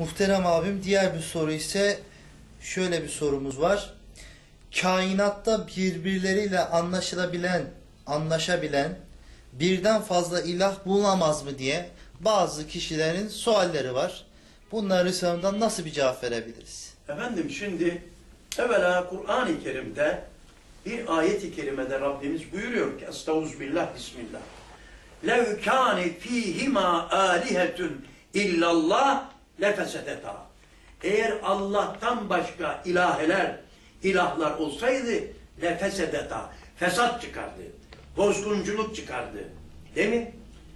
Muhterem abim diğer bir soru ise şöyle bir sorumuz var. Kainatta birbirleriyle anlaşılabilen, anlaşabilen birden fazla ilah bulunamaz mı diye bazı kişilerin sualleri var. Bunları sonunda nasıl bir cevap verebiliriz? Efendim şimdi evvela Kur'an-ı Kerim'de bir ayet-i kerimede Rabbimiz buyuruyor ki Estağfirullah Bismillah. Lev kâne fîhimâ âlihetun illallah lefesedetâ. Eğer Allah'tan başka ilaheler, ilahlar olsaydı lefesedetâ. Fesat çıkardı. Bozgunculuk çıkardı. Değil mi?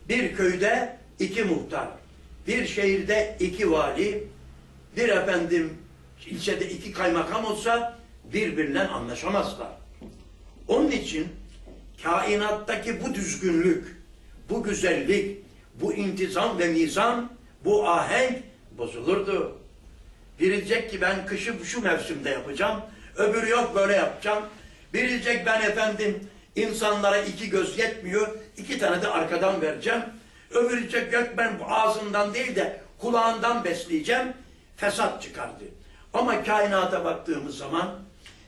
Bir köyde iki muhtar, bir şehirde iki vali, bir efendim ilçede iki kaymakam olsa birbirinden anlaşamazlar. Onun için kainattaki bu düzgünlük, bu güzellik, bu intizam ve mizan, bu ahenk bozulurdu. Biri ki ben kışı şu mevsimde yapacağım, öbürü yok böyle yapacağım. Biri ben efendim insanlara iki göz yetmiyor, iki tane de arkadan vereceğim. Öbürü yok ben ağzından değil de kulağından besleyeceğim. Fesat çıkardı. Ama kainata baktığımız zaman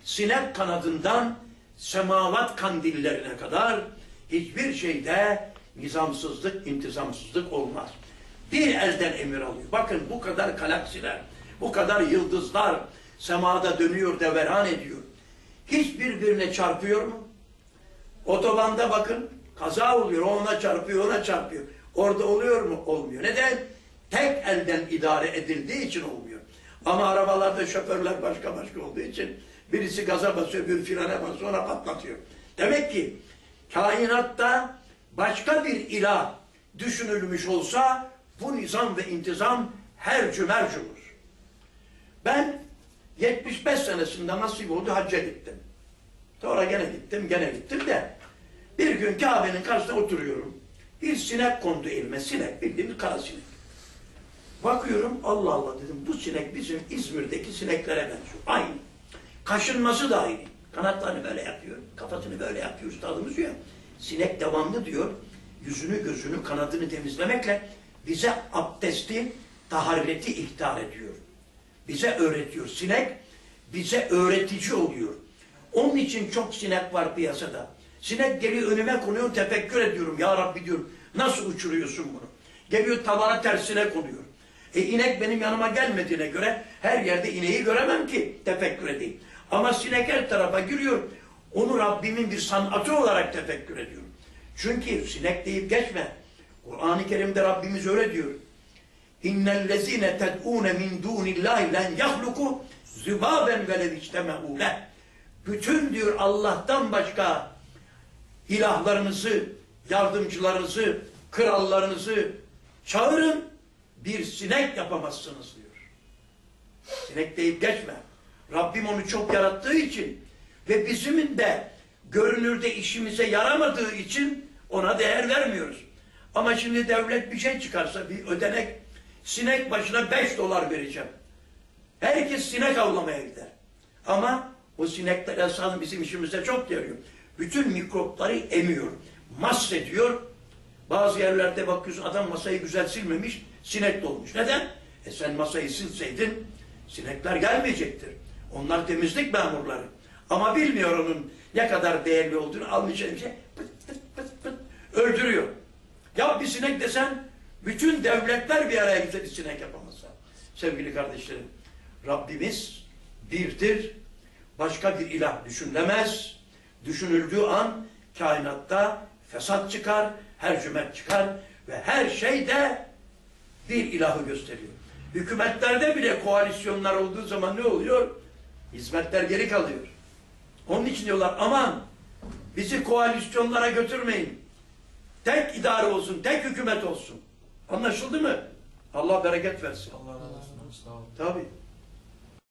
sinek kanadından semavat kandillerine kadar hiçbir şeyde nizamsızlık, intizamsızlık olmaz. Bir elden emir alıyor. Bakın bu kadar galaksiler, bu kadar yıldızlar semada dönüyor, deveran ediyor. Hiç birbirine çarpıyor mu? Otobanda bakın kaza oluyor, ona çarpıyor, ona çarpıyor. Orada oluyor mu? Olmuyor. Neden? Tek elden idare edildiği için olmuyor. Ama arabalarda şoförler başka başka olduğu için birisi gaza basıyor, bir frene basıyor, ona patlatıyor. Demek ki kainatta başka bir ilah düşünülmüş olsa bu nizam ve intizam her cümerc olur. Ben 75 senesinde nasip oldu hacca gittim. Sonra gene gittim, gene gittim de bir gün Kabe'nin karşısında oturuyorum. Bir sinek kondu elime, sinek, bildiğimiz kara sinek. Bakıyorum, Allah Allah dedim, bu sinek bizim İzmir'deki sineklere benziyor. Aynı. Kaşınması da aynı. Kanatlarını böyle yapıyor, kafasını böyle yapıyor, üstadımız diyor. Sinek devamlı diyor, yüzünü, gözünü, kanadını temizlemekle bize abdesti, tahareti ihtar ediyor. Bize öğretiyor. Sinek bize öğretici oluyor. Onun için çok sinek var piyasada. Sinek geliyor önüme konuyor, tefekkür ediyorum. Ya Rabbi diyorum, nasıl uçuruyorsun bunu? Geliyor tavana tersine konuyor. E inek benim yanıma gelmediğine göre her yerde ineği göremem ki tefekkür edeyim. Ama sinek her tarafa giriyor. Onu Rabbimin bir sanatı olarak tefekkür ediyorum. Çünkü sinek deyip geçme. Kur'an-ı Kerim'de Rabbimiz öyle diyor. İnnellezine ted'une min dunillahi len yahluku zübaben velev içteme'u leh. Bütün diyor Allah'tan başka ilahlarınızı, yardımcılarınızı, krallarınızı çağırın bir sinek yapamazsınız diyor. Sinek deyip geçme. Rabbim onu çok yarattığı için ve bizimin de görünürde işimize yaramadığı için ona değer vermiyoruz. Ama şimdi devlet bir şey çıkarsa bir ödenek sinek başına 5 dolar vereceğim. Herkes sinek avlamaya gider. Ama o sinekler esasında bizim işimize çok yarıyor. Bütün mikropları emiyor, mahsediyor. Bazı yerlerde bakıyorsun adam masayı güzel silmemiş, sinek dolmuş. Neden? E sen masayı silseydin sinekler gelmeyecektir. Onlar temizlik memurları. Ama bilmiyor onun ne kadar değerli olduğunu bir şey bir sinek desen bütün devletler bir araya gelse bir sinek yapamazsa. Sevgili kardeşlerim, Rabbimiz birdir. Başka bir ilah düşünülemez. Düşünüldüğü an kainatta fesat çıkar, her cümet çıkar ve her şeyde bir ilahı gösteriyor. Hükümetlerde bile koalisyonlar olduğu zaman ne oluyor? Hizmetler geri kalıyor. Onun için diyorlar aman bizi koalisyonlara götürmeyin. Tek idare olsun, tek hükümet olsun. Anlaşıldı mı? Allah bereket versin. Allah razı olsun. Tabii.